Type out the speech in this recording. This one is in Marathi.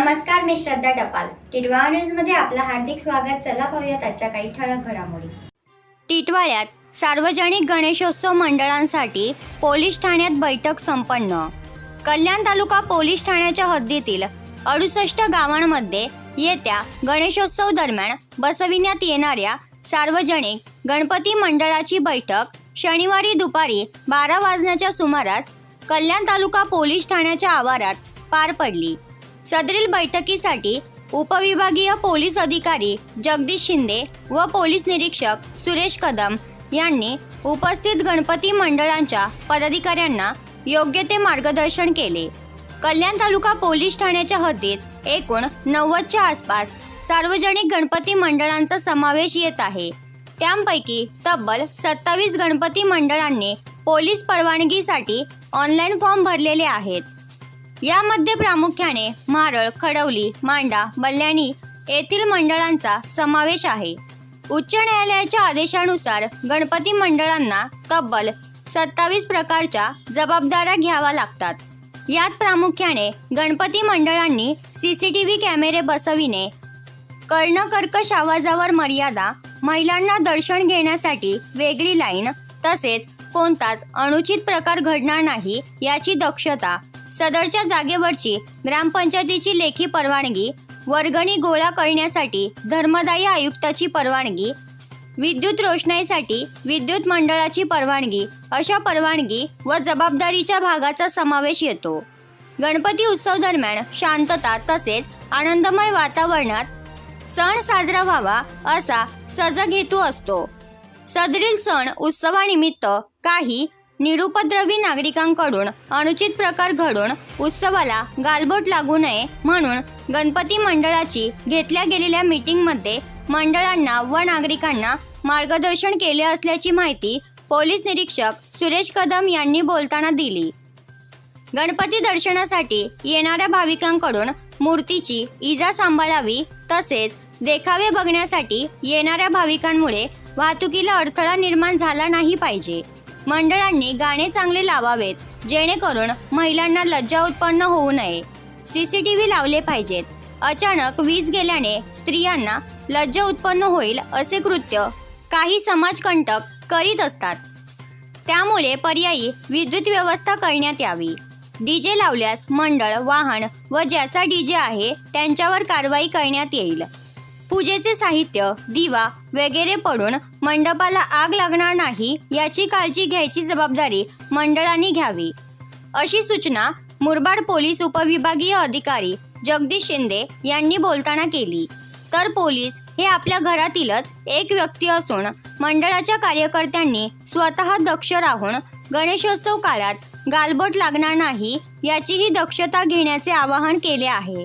मी श्रद्धा टपाल. टिटवाळा न्यूजमध्ये आपलं हार्दिक स्वागत. चला पाहूयात आजच्या काही ठळक घडामोडी. टिटवाळ्यात सार्वजनिक गणेशोत्सव मंडळांसाठी पोलीस ठाण्यात बैठक संपन्न. कल्याण तालुका पोलीस ठाण्याच्या हद्दीतील अडुसष्ट गावांमध्ये येत्या गणेशोत्सव दरम्यान बसविण्यात येणाऱ्या सार्वजनिक गणपती मंडळाची बैठक शनिवारी दुपारी बारा वाजण्याच्या सुमारास कल्याण तालुका पोलीस ठाण्याच्या आवारात पार पडली. सदरील बैठकीसाठी उपविभागीय पोलीस अधिकारी जगदीश शिंदे व पोलीस निरीक्षक सुरेश कदम यांनी उपस्थित गणपती मंडळांच्या पदाधिकाऱ्यांना योग्य ते मार्गदर्शन केले. कल्याण तालुका पोलीस ठाण्याच्या हद्दीत एकूण नव्वदच्या आसपास सार्वजनिक गणपती मंडळांचा समावेश येत आहे. त्यांपैकी तब्बल सत्तावीस गणपती मंडळांनी पोलीस परवानगीसाठी ऑनलाईन फॉर्म भरलेले आहेत. यामध्ये प्रामुख्याने मारळ खडवली मांडा बल्याणी येथील मंडळांचा समावेश आहे. उच्च न्यायालयाच्या आदेशानुसार गणपती मंडळांना तब्बल सत्तावीस प्रकारच्या जबाबदाऱ्या घ्याव्या लागतात. यात प्रामुख्याने गणपती मंडळांनी सी सी टी व्ही कॅमेरे बसविणे कर्णकर्कश आवाजावर मर्यादा महिलांना दर्शन घेण्यासाठी वेगळी लाईन तसेच कोणताच अनुचित प्रकार घडणार नाही याची दक्षता सदरच्या जागेवरची ग्रामपंचायतीची लेखी परवानगी वर्गणी गोळा करण्यासाठी धर्मदायी आयुक्ताची परवानगी विद्युत रोषणाईसाठी विद्युत मंडळाची परवानगी अशा परवानगी व जबाबदारीच्या भागाचा समावेश येतो. गणपती उत्सव दरम्यान शांतता तसेच आनंदमय वातावरणात सण साजरा व्हावा असा सजग हेतू असतो. सदरील सण उत्सवानिमित्त काही निरुपद्रवी नागरिकांकडून अनुचित प्रकार घडून उत्सवाला गालबोट लागू नये म्हणून गणपती मंडळाची घेतल्या गेलेल्या मीटिंगमध्ये मंडळांना व नागरिकांना मार्गदर्शन केले असल्याची माहिती पोलीस निरीक्षक सुरेश कदम यांनी बोलताना दिली. गणपती दर्शनासाठी येणाऱ्या भाविकांकडून मूर्तीची इजा सांभाळावी तसेच देखावे बघण्यासाठी येणाऱ्या भाविकांमुळे वाहतुकीला अडथळा निर्माण झाला नाही पाहिजे. मंडळांनी गाणे चांगले लावावेत जेणेकरून महिलांना लज्जा उत्पन्न होऊ नये. सीसीटीव्ही लावले पाहिजेत. अचानक वीज गेल्याने स्त्रियांना लज्जा उत्पन्न होईल असे कृत्य काही समाजकंटक करीत असतात. त्यामुळे पर्यायी विद्युत व्यवस्था करण्यात यावी. डीजे लावल्यास मंडळ वाहन व ज्याचा डीजे आहे त्यांच्यावर कारवाई करण्यात येईल. पूजेचे साहित्य दिवा वगैरे पडून मंडपाला आग लागणार नाही याची काळजी घ्यायची जबाबदारी मंडळांनी घ्यावी. अशी सूचना मुरबाड पोलीस उपविभागीय अधिकारी जगदीश शिंदे यांनी बोलताना केली. तर पोलीस हे आपल्या घरातीलच एक व्यक्ती असून मंडळाच्या कार्यकर्त्यांनी स्वतः दक्ष राहून गणेशोत्सव काळात गालबोट लागणार नाही याचीही दक्षता घेण्याचे आवाहन केले आहे.